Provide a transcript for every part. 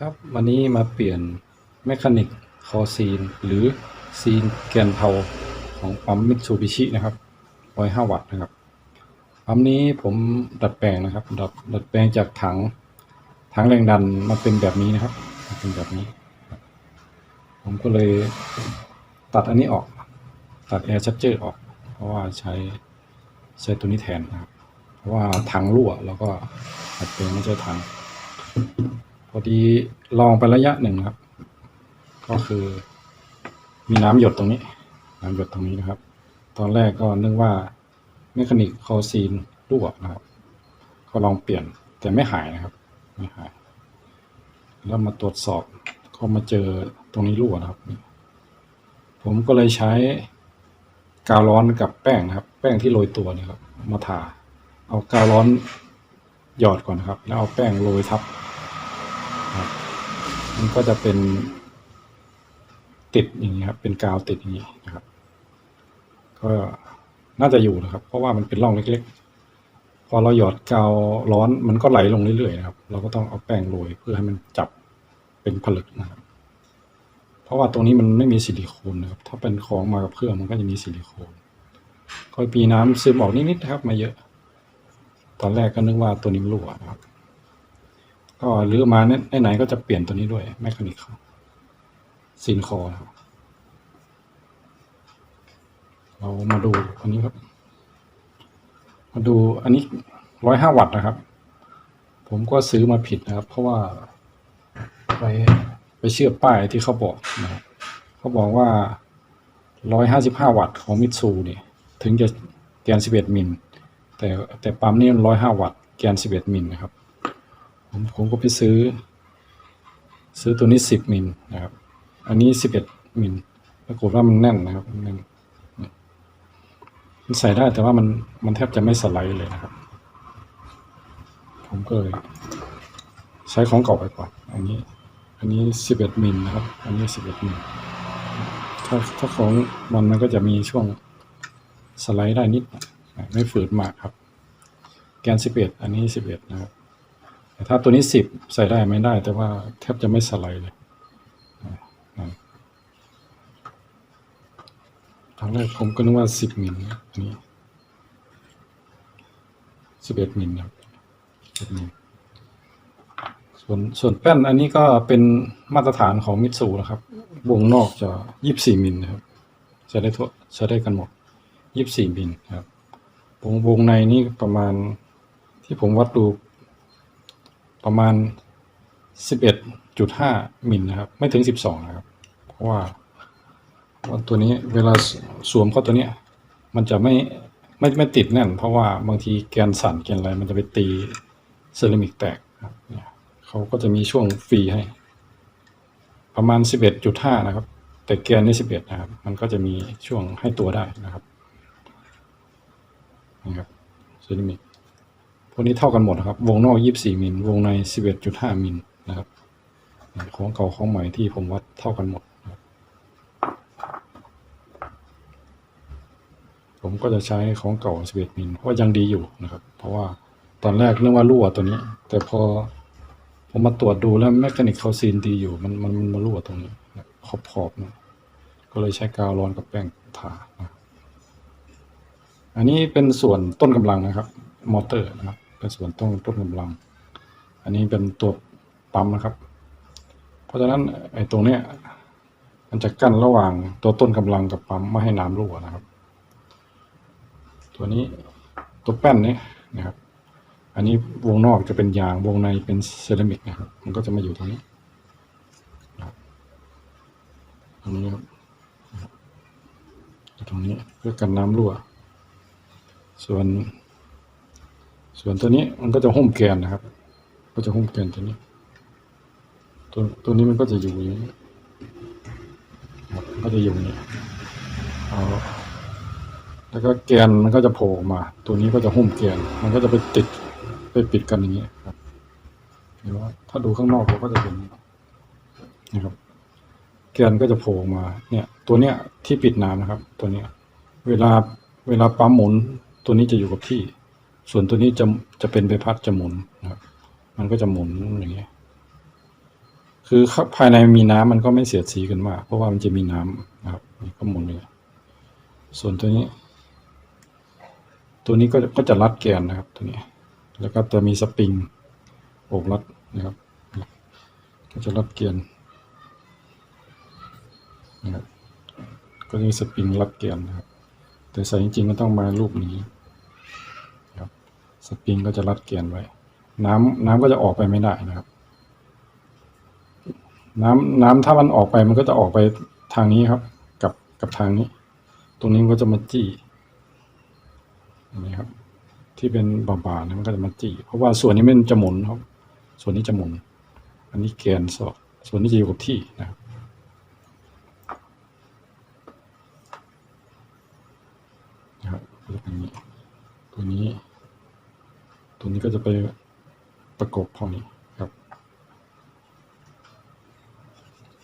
ครับ วันนี้มาเปลี่ยนแมคานิกคอซีน หรือซีนแกนเทาของปั๊มมิตซูบิชินะครับ105วัตต์นะครับ ปั๊มนี้ผมดัดแปลงนะครับ ดัดดัดแปลงจากถัง ถังแรงดันมาเป็นแบบนี้นะครับมาเป็นแบบนี้ ผมก็เลยตัดอันนี้ออก ตัดแอร์ชั g เจอร์ออก เพราะว่าใช้ใช้ตัวนี้แทนนะครับ เพราะว่าถังรั่วแล้วก็ดัดแปลงไม่ใช่ถัง พอดีลองไประยะหนึ่งครับ ก็คือ มีน้ำหยดตรงนี้ น้ำหยดตรงนี้นะครับ ตอนแรกก็นึกว่าเมคานิกคอซีนรั่วนะครับ ก็ลองเปลี่ยนแต่ไม่หายนะครับ ไม่หาย แล้วมาตรวจสอบก็มาเจอตรงนี้รั่วนะครับ ผมก็เลยใช้กาวร้อนกับแป้งนะครับ แป้งที่โรยตัวนี่ครับ มาทา เอากาวร้อนหยอดก่อนนะครับ แล้วเอาแป้งโรยทับ มันก็จะเป็นติดอย่างนี้ครับ เป็นกาวติดอย่างนี้นะครับ ก็น่าจะอยู่นะครับ เพราะว่ามันเป็นร่องเล็กๆ พอเราหยอดกาวร้อนมันก็ไหลลงเรื่อยๆนะครับ เราก็ต้องเอาแป้งโรยเพื่อให้มันจับเป็นผลึกนะครับ เพราะว่าตรงนี้มันไม่มีซิลิโคนนะครับ ถ้าเป็นของมากับเครื่องมันก็จะมีซิลิโคนก็ปีน้ำซึมออกนิดๆนะครับ มาเยอะ ตอนแรกก็นึกว่าตัวนี้รั่วนะครับ ก็หรือมาเนี่ยไหนๆก็จะเปลี่ยนตัวนี้ด้วยแมคานิกซีนคอครับเรามาดูอันนี้ครับ มาดูอันนี้ร้อยห้าวัตต์นะครับ ผมก็ซื้อมาผิดนะครับ เพราะว่าไปไปเชื่อป้ายที่เขาบอกนะครับเขาบอกว่าร้อยห้าสิบห้าวัตต์ของมิตซูเนี่ยถึงจะแกนสิบเอ็ดมิลแต่แต่ปั๊มนี่ร้อยห้าวัตต์แกนสิบเอ็ดมิลนะครับ ผมผมก็ไปซื้อ ซื้อตัวนี้สิบมิลนะครับ อันนี้สิบเอ็ดมิลปรากฏว่ามันแน่นนะครับมันแน่นมันใส่ได้แต่ว่ามันมันแทบจะไม่สไลด์เลยนะครับ ผมก็เลยใช้ของเก่าไปก่อน อันนี้ อันนี้สิบเอ็ดมิลนะครับ อันนี้สิบเอ็ดมิลถ้าถ้าของมันมันก็จะมีช่วงสไลด์ได้นิดหน่อยไม่ฝืดมากครับ แกนสิบเอ็ดอันนี้สิบเอ็ดนะครับ ถ้าตัวนี้สิบใส่ได้ไม่ได้ แต่ว่าแทบจะไม่สไลด์เลยนั่นตอนแรกผมก็นึกว่าสิบมิลนะอันนี้สิบเอ็ดมิลครับ11มิลส่วนส่วนแป้นอันนี้ก็เป็นมาตรฐานของมิตซูนะครับ วงนอกจะยี่สี่มิลนะครับใช้ได้ทั่วใช้ได้กันหมดยี่สี่มิลครับวงวงในนี่ประมาณที่ผมวัดดู ประมาณ 11.5มิลนะครับ ไม่ถึง 12 นะครับ เพราะว่าว่าตัวนี้เวลาสวมเข้าตัวเนี้ย มันจะไม่ไม่ไม่ติดแน่น เพราะว่าบางทีแกนสั่นแกนอะไรมันจะไปตีเซรามิกแตกครับเนี่ยเขาก็จะมีช่วงฟรีให้ ประมาณ 11.5 นะครับ แต่แกนนี่11 นะครับ มันก็จะมีช่วงให้ตัวได้นะครับนะครับเซรามิก พวกนี้เท่ากันหมดครับ วงนอก 24 มิล วงใน 11.5 มิลนะครับ ของเก่าของใหม่ที่ผมวัดเท่ากันหมด ผมก็จะใช้ของเก่า 11 มิลเพราะว่ายังดีอยู่นะครับ เพราะว่าตอนแรกนึกว่ารั่วตัวนี้ แต่พอผมมาตรวจดูแล้วแมคานิกเขาซีนดีอยู่ มันมันมันมารั่วตรงนี้ขอบขอบๆนะก็เลยใช้กาวร้อนกับแป้งทานะอันนี้เป็นส่วนต้นกำลังนะครับ มอเตอร์นะครับ เป็นส่วนต้นต้นกำลัง อันนี้เป็นตัวปั๊มนะครับ เพราะฉะนั้นไอ้ตรงเนี้ยมันจะกั้นระหว่างตัวต้นกำลังกับปั๊มไม่ให้น้ำรั่วนะครับ ตัวนี้ตัวแป้นนี้นะครับ อันนี้วงนอกจะเป็นยางวงในเป็นเซรามิกนะครับ มันก็จะมาอยู่ตรงนี้นะตรงนี้ครับตรงนี้เพื่อกันน้ำรั่ว ส่วน ส่วนตัวนี้มันก็จะหุ้มแกนนะครับ ก็จะหุ้มแกนตัวนี้ ตัวตัวนี้มันก็จะอยู่อย่างนี้ครับมันก็จะอยู่อย่างนี้เอาแล้วก็แกนมันก็จะโผล่มา ตัวนี้ก็จะหุ้มแกน มันก็จะไปติดไปปิดกันอย่างนี้ครับเห็นว่าถ้าดูข้างนอกเราก็จะเห็นนะครับแกนก็จะโผล่มา เนี่ย ตัวเนี้ยที่ปิดน้ำนะครับ ตัวเนี้ย เวลาเวลาปั๊มหมุน ตัวนี้จะอยู่กับที่ ส่วนตัวนี้จะจะเป็นใบพัดจะหมุนนะครับ มันก็จะหมุนอย่างเงี้ย คือข้างภายในมีน้ำมันก็ไม่เสียดสีกันมาก เพราะว่ามันจะมีน้ำนะครับก็หมุนเลยส่วนตัวนี้ ตัวนี้ก็ก็จะรัดแกนนะครับ ตัวนี้ แล้วก็จะมีสปริงโอบรัดนะครับ ก็จะรัดแกนนะครับก็จะมีสปริงรัดแกนนะครับ แต่ใส่จริงๆมันต้องมารูปนี้ สปริงก็จะรัดแกนไว้ น้ำน้ำก็จะออกไปไม่ได้นะครับ น้ำน้ำถ้ามันออกไปมันก็จะออกไปทางนี้ครับ กับกับทางนี้ ตรงนี้มันก็จะมาจี้นไหมครับ ที่เป็นบาๆเนี่ยมันก็จะมาจี้เพราะว่าส่วนนี้มันจะหมุนครับ ส่วนนี้จะหมุน อันนี้แกนสอดส่วนนี้จะอยู่กับที่นะครับนะครับนี้ตัวนี้ตัวนี้ นี้ก็จะไปประกบพอนี้ครับ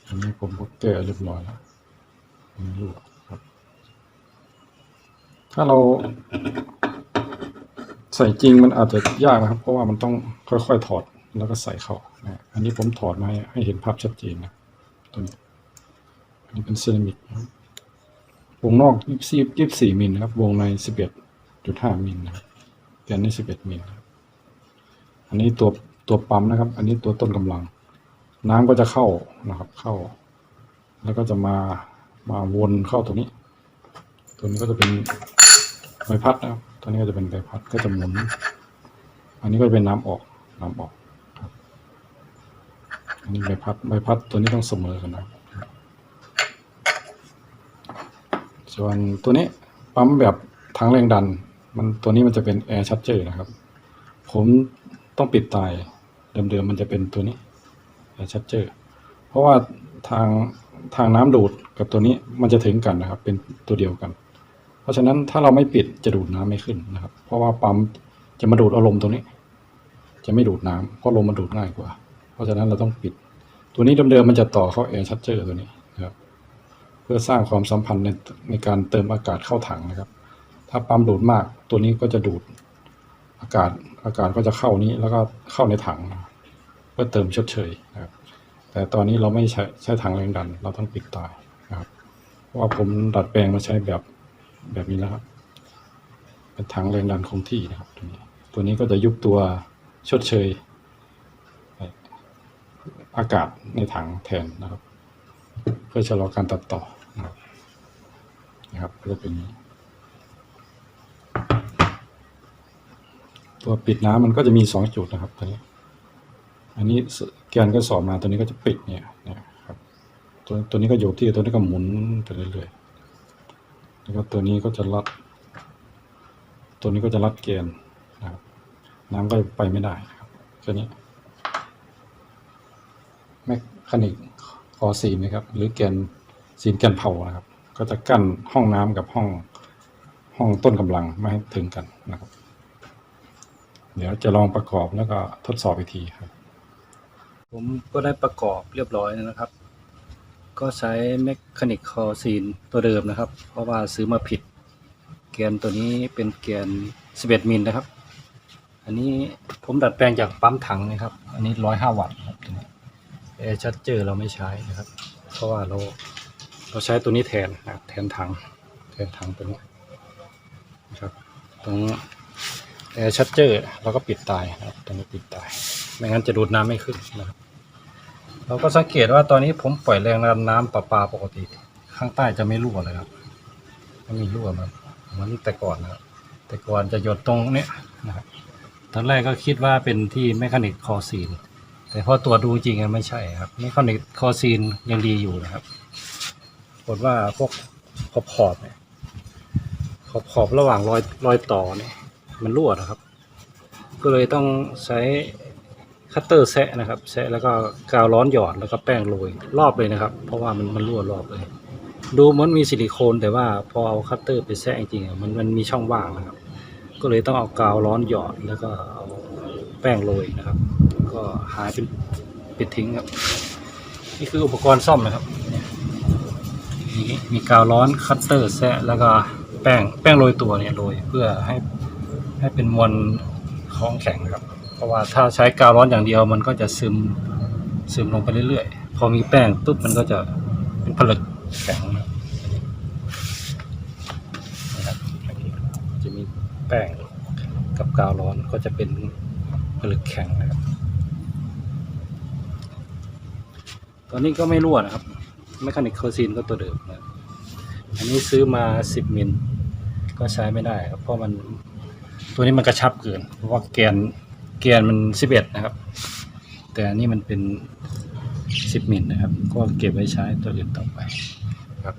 อันนี้ผมก็แก้เรียบร้อยแล้วมีลูกครับ ถ้าเราใส่จริงมันอาจจะยากนะครับ เพราะว่ามันต้องค่อยๆถอดแล้วก็ใส่เข้านะอันนี้ผมถอดมาให้ใหเห็นภาพชัดเจนนะตัวนี้อันนี้เป็นเซรามิกนะครับวงนอก24 24มิลนะครับ วงใน11.5มิลนะครับแกนนี่11มิลนะ อันนี้ตัวตัวปั๊มนะครับ อันนี้ตัวต้นกำลัง น้ำก็จะเข้านะครับ เข้า แล้วก็จะมามาวนเข้าตัวนี้ ตัวนี้ก็จะเป็นใบพัดนะครับ ตัวนี้ก็จะเป็นใบพัดก็จะหมุน อันนี้ก็จะเป็นน้ำออกน้ำออกครับอันนี้ใบพัดใบพัดตัวนี้ต้องเสมอกันนะส่วนตัวนี้ปั๊มแบบถังแรงดัน มันตัวนี้มันจะเป็นแอร์ชั g เจอร์นะครับ ผม ต้องปิดตายเดิมๆมันจะเป็นตัวนี้แอร์ชั g เจอร์เพราะว่าทางทางน้ำดูดกับตัวนี้มันจะถึงกันนะครับ เป็นตัวเดียวกัน เพราะฉะนั้นถ้าเราไม่ปิดจะดูดน้ำไม่ขึ้นนะครับ เพราะว่าปั๊มจะมาดูดเอาลมตรงนี้ จะไม่ดูดน้ำเพราะลมมันดูดง่ายกว่า เพราะฉะนั้นเราต้องปิด ตัวนี้เดิมๆมันจะต่อเข้าแอร์ชั g เจอร์ตัวนี้นะครับ เพื่อสร้างความสัมพันธ์ในในการเติมอากาศเข้าถังนะครับ ถ้าปั๊มดูดมากตัวนี้ก็จะดูดอากาศ อากาศก็จะเข้านี้แล้วก็เข้าในถังเพื่อเติมชดเชยนะครับแต่ตอนนี้เราไม่ใช้ใช้ถังแรงดัน เราต้องปิดตายนะครับเพราะว่าผมดัดแปลงมาใช้แบบแบบนี้แล้วครับเป็นถังแรงดันคงที่นะครับ ตัวนี้ตัวนี้ก็จะยุบตัวชดเชย อากาศในถังแทนนะครับ เพื่อชะลอการตัดต่อนะครับนะครับก็จะเป็นนี้ ตัวปิดน้ำมันก็จะมีสองจุดนะครับตัวนี้ อันนี้แกนก็สอบมาตัวนี้ก็จะปิดเนี่ยนะครับตัวตัวนี้ก็อยู่ที่ตัวนี้ก็หมุนไปเรื่อยๆแล้วก็ตัวนี้ก็จะรัด ตัวนี้ก็จะรัดแกนนะครับน้ำก็ไปไม่ได้ครับแค่นี้แมคคานิกคอซีนนะครับ หรือแกนซีนแกนเผานะครับ ก็จะกั้นห้องน้ำกับห้องห้องต้นกำลังไม่ให้ถึงกันนะครับ เดี๋ยวจะลองประกอบแล้วก็ทดสอบอีกทีครับ ผมก็ได้ประกอบเรียบร้อยนะครับ ก็ใช้แมคคานิกคอซีนตัวเดิมนะครับ เพราะว่าซื้อมาผิด แกนตัวนี้เป็นแกน 11 มิลนะครับ อันนี้ผมดัดแปลงจากปั๊มถังนะครับ อันนี้ 105 วัตต์ครับตัวนี้แอร์ชัดเจอร์เราไม่ใช้นะครับ เพราะว่าเราเราใช้ตัวนี้แทนแทนถังแทนถังตัวนี้นะครับตรง แอร์ชัดเจอร์เราก็ปิดตายนะครับตรงนี้ปิดตาย ไม่งั้นจะดูดน้ำไม่ขึ้นนะครับ เราก็สังเกตว่าตอนนี้ผมปล่อยแรงดันน้ำประปาปกติ ข้างใต้จะไม่รั่วเลยครับไม่มีรั่วมันเหมือนแต่ก่อนนะครับแต่ก่อนจะหยดตรงเนี้ยนะครับตอนแรกก็คิดว่าเป็นที่แมคานิกคอซีน แต่พอตรวจดูจริงๆไม่ใช่ครับแมคานิกคอซีนยังดีอยู่นะครับปรากฏว่าพวกขอบขอบเนี่ยขอบขอบระหว่างรอยรอยต่อเนี่ย มันรั่วนะครับ ก็เลยต้องใช้คัตเตอร์แซะนะครับแซะแล้วก็กาวร้อนหยอดแล้วก็แป้งโรยรอบเลยนะครับ เพราะว่ามันมันรั่วรอบเลย ดูเหมือนมีซิลิโคนแต่ว่าพอเอาคัตเตอร์ไปแซะจริงๆมันมันมีช่องว่างนะครับ ก็เลยต้องเอากาวร้อนหยอดแล้วก็เอาแป้งโรยนะครับ ก็หายเป็นปิดทิ้งครับ นี่คืออุปกรณ์ซ่อมนะครับนี่มีกาวร้อนคัตเตอร์แซะแล้วก็แป้งแป้งโรยตัวเนี่ยโรยเพื่อให้ ให้เป็นมวลของแข็งนะครับ เพราะว่าถ้าใช้กาวร้อนอย่างเดียวมันก็จะซึมซึมลงไปเรื่อยๆ พอมีแป้งปุ๊บมันก็จะเป็นผลึกแข็งนะครับจะมีแป้งกับกาวร้อนก็จะเป็นผลึกแข็งนะครับ ตอนนี้ก็ไม่รั่วนะครับแมคานิกโคซีนก็ตัวเดิมนะอันนี้ซื้อมา 10 มิลก็ใช้ไม่ได้ครับเพราะมัน ตัวนี้มันกระชับเกิน เพราะว่าแกนแกนมัน11นะครับ แต่อันนี้มันเป็น10มิลนะครับ ก็เก็บไว้ใช้ตัวอื่นต่อไปครับ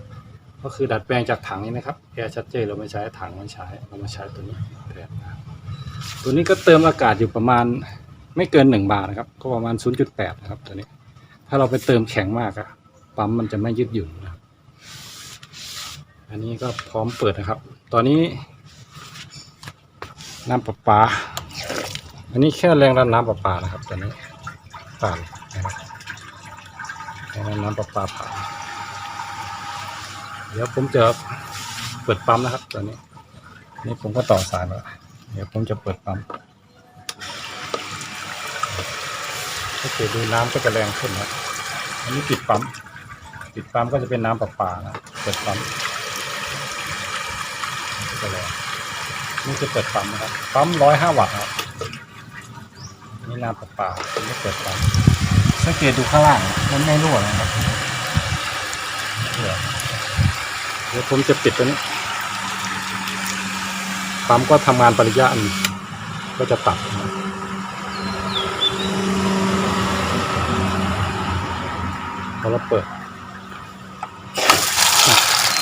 ก็คือดัดแปลงจากถังนี้นะครับแอร์ชัดเจนเราไม่ใช้ถังมันใช้เรามาใช้ตัวนี้แทนนะครับตัวนี้ก็เติมอากาศอยู่ประมาณไม่เกิน1บาร์นะครับ ก็ประมาณ 0.8 นะครับตัวนี้ ถ้าเราไปเติมแข็งมากอะปั๊มมันจะไม่ยืดหยุ่นนะครับ อันนี้ก็พร้อมเปิดนะครับ ตอนนี้ น้ำประปา อันนี้แค่แรงดันน้ำประปานะครับตอนนี้ผ่านนะครับแรงดันน้ำประปาผ่านเดี๋ยวผมจะเปิดปั๊มนะครับตอนนี้ นี่ผมก็ต่อสายแล้วเดี๋ยวผมจะเปิดปั๊มถ้าเกิดดูน้ำก็จะแรงขึ้นนะอันนี้ปิดปั๊มปิดปั๊มก็จะเป็นน้ำประปานะเปิดปั๊มก็เลย นี่คือเปิดปั๊มนะครับ ปั๊มร้อยห้าวัตต์ครับ นี่น้ำประปาไม่เปิดปั๊ม สังเกตดูข้างล่าง มันไม่รั่วนะครับ เดี๋ยวผมจะปิดตัวนี้ ปั๊มก็ทำงานปริยะอันก็จะตัดพอเราเปิด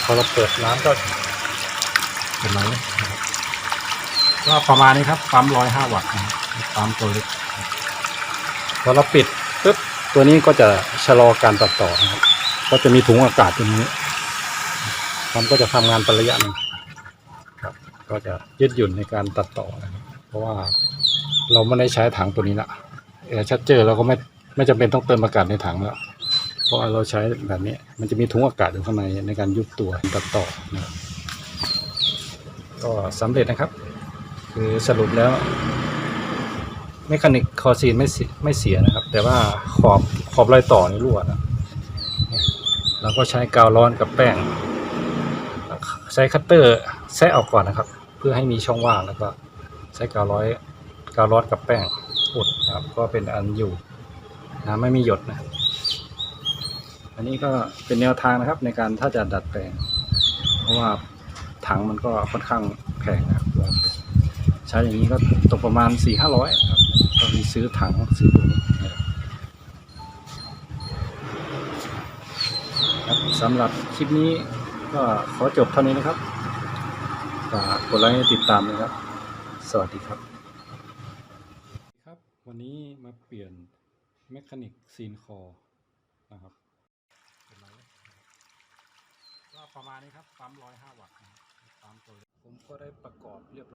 พอเราเปิดน้ำก็เห็นไหม ก็ประมาณนี้ครับปั๊มร้อยห้าวัตต์ปั๊มตัวเล็กพอเราปิดปุ๊บตัวนี้ก็จะชะลอการตัดต่อนะครับ ก็จะมีถุงอากาศตรงนี้ปั๊มก็จะทำงานเป็นระยะนึงครับ ก็จะยืดหยุ่นในการตัดต่อนะครับเพราะว่าเราไม่ได้ใช้ถังตัวนี้ละแอร์ชัดเจอเราก็ไม่ไม่จำเป็นต้องเติมอากาศในถังแล้ว เพราะเราใช้แบบนี้ มันจะมีถุงอากาศอยู่ข้างในในการยุบตัวตัดต่อนะครับก็สำเร็จนะครับ คือสรุปแล้วเมคานิกคอซีนไม่เสียไม่เสียนะครับ แต่ว่าขอบขอบรอยต่อนี่รั่วนะเราก็ใช้กาวร้อนกับแป้ง ใช้คัตเตอร์แซะออกก่อนนะครับ เพื่อให้มีช่องว่างแล้วก็ใช้กาวร้อยกาวร้อนกับแป้งอุดนะครับ ก็เป็นอันอยู่นะไม่มีหยดนะ อันนี้ก็เป็นแนวทางนะครับ ในการถ้าจะดัดแปลง เพราะว่าถังมันก็ค่อนข้างแพงนะครับ ใช้อย่างนี้ก็ตกประมาณสี่ห้าร้อยครับก็มีซื้อถังซื้อตัวนี้นะครับครับสำหรับคลิปนี้ก็ขอจบเท่านี้นะครับฝากกดไลค์ติดตามนะครับ สวัสดีครับครับ วันนี้มาเปลี่ยนเมคานิกซีนคอนะครับก็ประมาณนี้ครับปั๊มร้อยห้าวัตต์นะครับปั๊มตัวเล็กผมก็ได้ประกอบเรียบร้อย